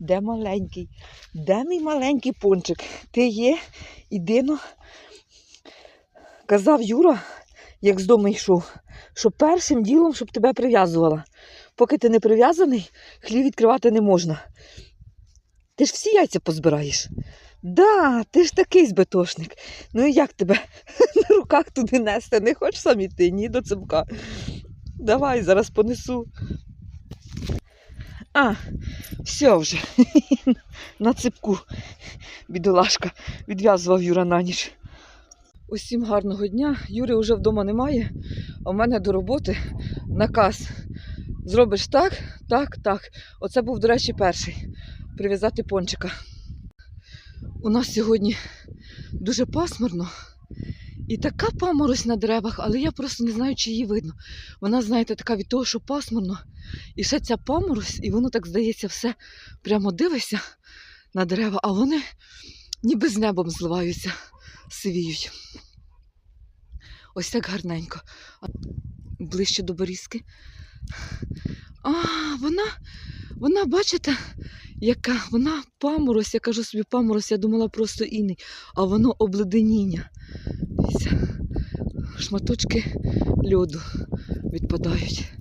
Де маленький? Де мій маленький пончик? Ти є? ідино. Казав Юра, як з дому йшов, що першим ділом, щоб тебе прив'язувала. Поки ти не прив'язаний, хлів відкривати не можна. Ти ж всі яйця позбираєш. Да, ти ж такий збитошник. Ну і як тебе на руках туди нести? Не хочеш сам іти, ні до цимка. Давай, зараз понесу. А, все вже. На ципку. Бідолашка, відв'язував Юра на ніч. Усім гарного дня. Юри вже вдома немає, а в мене до роботи наказ. Зробиш так, так, так. Оце був, до речі, перший. Прив'язати пончика. У нас сьогодні дуже пасмурно. І така паморозь на деревах, але я просто не знаю, чи її видно. Вона, знаєте, така від того, що пасмурно. І ще ця паморозь, і воно так здається, все прямо дивишся на дерева, а вони ніби з небом зливаються, сивіють. Ось так гарненько. Ближче до борізки. А, вона, вона, бачите, яка вона паморозь, я кажу собі паморозь, я думала просто інний, а воно обледеніння. Шматочки льоду відпадають.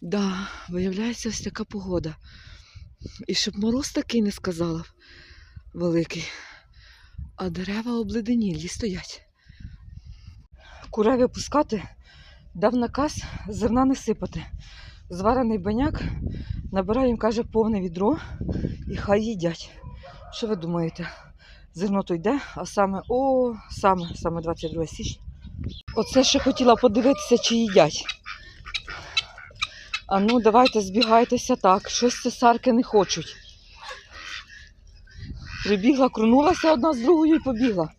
Да, виявляється, ось така погода. І щоб мороз такий не сказала великий. А дерева обледенілі стоять. Курей випускати дав наказ зерна не сипати. Зварений баняк набирає їм, каже, повне відро і хай їдять. Що ви думаєте? Зерно то йде, а саме, о, саме, саме 22 січня. Оце ще хотіла подивитися, чи їдять. А ну, давайте збігайтеся так. Щось цесарки не хочуть. Прибігла, крунулася одна з другою і побігла.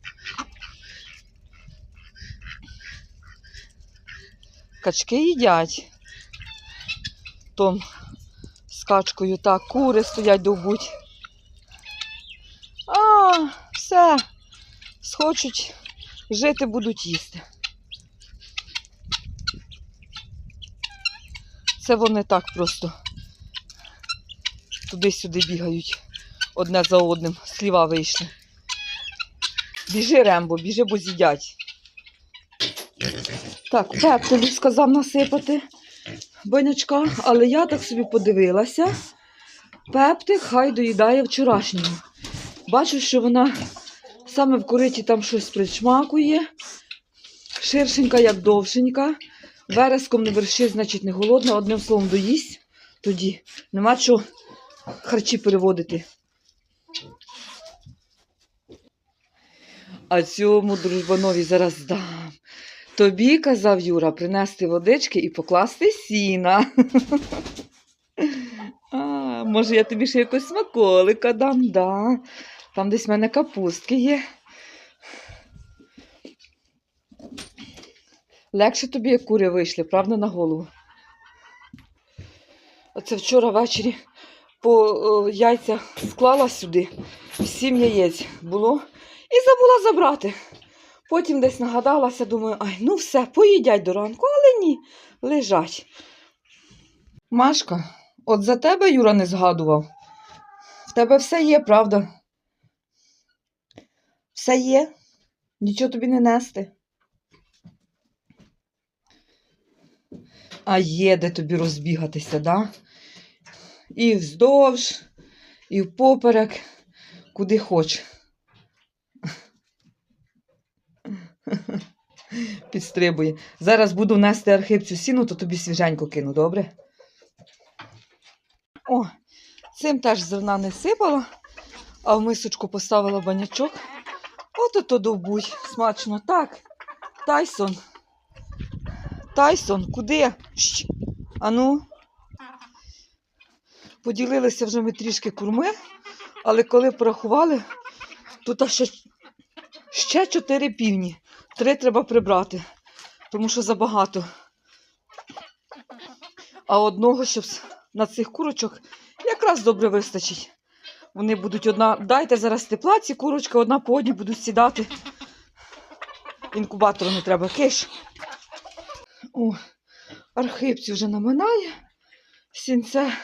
Качки їдять. Том з качкою так, кури стоять довбуть. А, все. Схочуть жити, будуть їсти. Це вони так просто туди-сюди бігають. Одне за одним. Сліва вийшли. Біжи, Рембо, біжи, бо з'їдять. Так, Пеп тобі сказав насипати банячка, але я так собі подивилася. Пептик хай доїдає вчорашнього. Бачу, що вона саме в кориті там щось причмакує. Ширшенька, як довшенька. Вереском не вершить, значить не голодна. Одним словом доїсть. Тоді нема що харчі переводити. А цьому дружбанові зараз дам. Тобі, казав Юра, принести водички і покласти сіна. А, може, я тобі ще якось смаколика дам, да. Там десь в мене капустки є. Легше тобі, як кури вийшли, правда, на голову. Оце вчора ввечері по яйця склала сюди. Сім яєць було і забула забрати. Потім десь нагадалася, думаю, ай, ну все, поїдять до ранку, але ні, лежать. Машка, от за тебе Юра не згадував. В тебе все є, правда? Все є? Нічого тобі не нести. А є де тобі розбігатися, да? І вздовж, і впоперек, куди хоч. Підстрибує. Зараз буду нести архипцю сіну, то тобі свіженько кину, добре? О, цим теж зерна не сипала, а в мисочку поставила банячок. От то довбуть. Смачно. Так. Тайсон. Тайсон, куди? Щ. Ану. Поділилися вже ми трішки курми, але коли порахували, тут ще, ще чотири півні. Три треба прибрати, тому що забагато. А одного, щоб на цих курочок якраз добре вистачить. Вони будуть одна. Дайте зараз тепла, ці курочки одна по одній будуть сідати. Інкубатору не треба киш. О, архипці вже наминає. Сінце.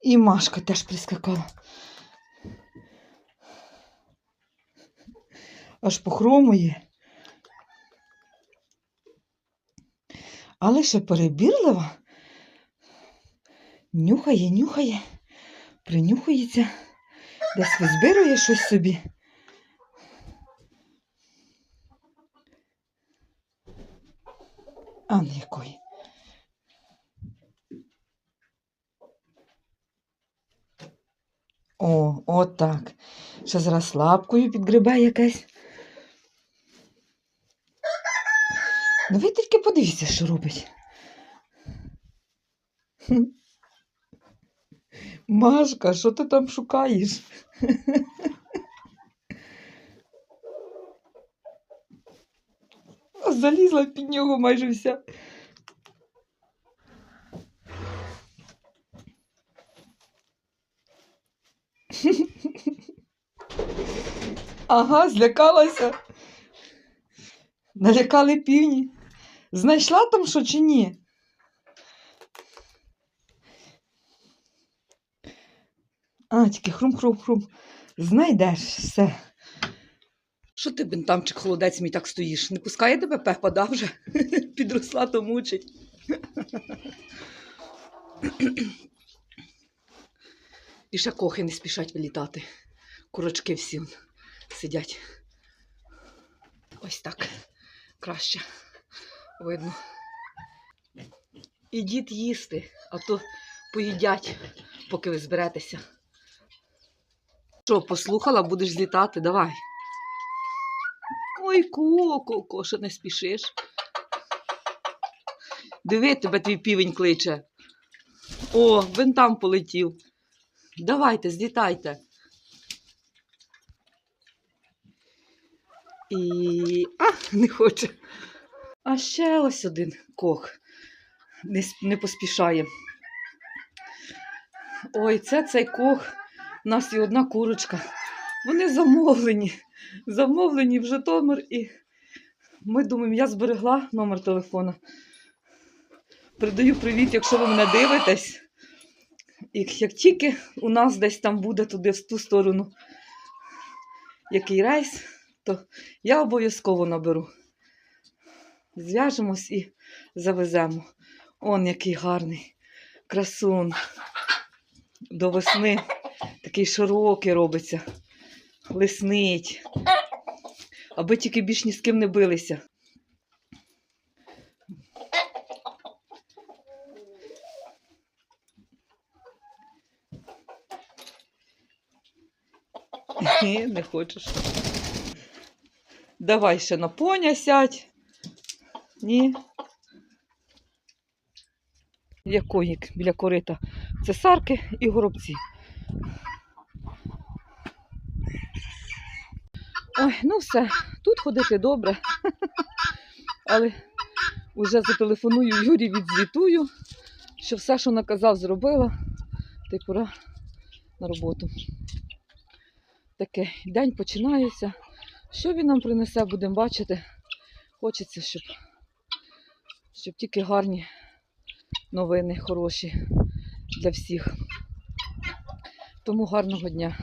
І Машка теж прискакала. Аж похромує. Але ще перебірлива. Нюхає, нюхає, принюхується, десь визбирує щось собі. А не якої. О, отак. Ще зараз лапкою підгребе якась. Ну ви тільки подивіться, що робить. Машка, що ти там шукаєш? Залізла під нього майже вся. Ага, злякалася. Налякали півні. Знайшла там що чи ні? А, тільки хрум-хрум-хрум. Знайдеш все. Що ти, бентамчик, холодець мій так стоїш? Не пускає тебе пепа, да, вже? Підросла, то мучить. І ще кохи не спішать вилітати. Курочки всі сидять. Ось так. Краще. Видно. Ідіть їсти, а то поїдять, поки ви зберетеся. Що, послухала, будеш злітати? Давай. Ой, ко, ко, що не спішиш. Диви, тебе твій півень кличе. О, він там полетів. Давайте, злітайте. І. А, не хоче. А ще ось один кох. Не, не поспішає. Ой, це цей кох. У нас і одна курочка. Вони замовлені. Замовлені в Житомир і ми думаємо, я зберегла номер телефона. Передаю привіт, якщо ви мене дивитесь. І як тільки у нас десь там буде туди в ту сторону який рейс, то я обов'язково наберу. Зв'яжемось і завеземо. Он який гарний красун. До весни такий широкий робиться, лиснить. Аби тільки більш ні з ким не билися. Не хочеш. Давай ще на поня сядь. Ні. Є коїк біля корита. Це сарки і горобці. Ой, ну все, тут ходити добре. Але вже зателефоную Юрі, відзвітую, що все, що наказав, зробила, та й пора на роботу. Таке день починається. Що він нам принесе, будемо бачити. Хочеться, щоб, щоб тільки гарні новини, хороші для всіх. Тому гарного дня.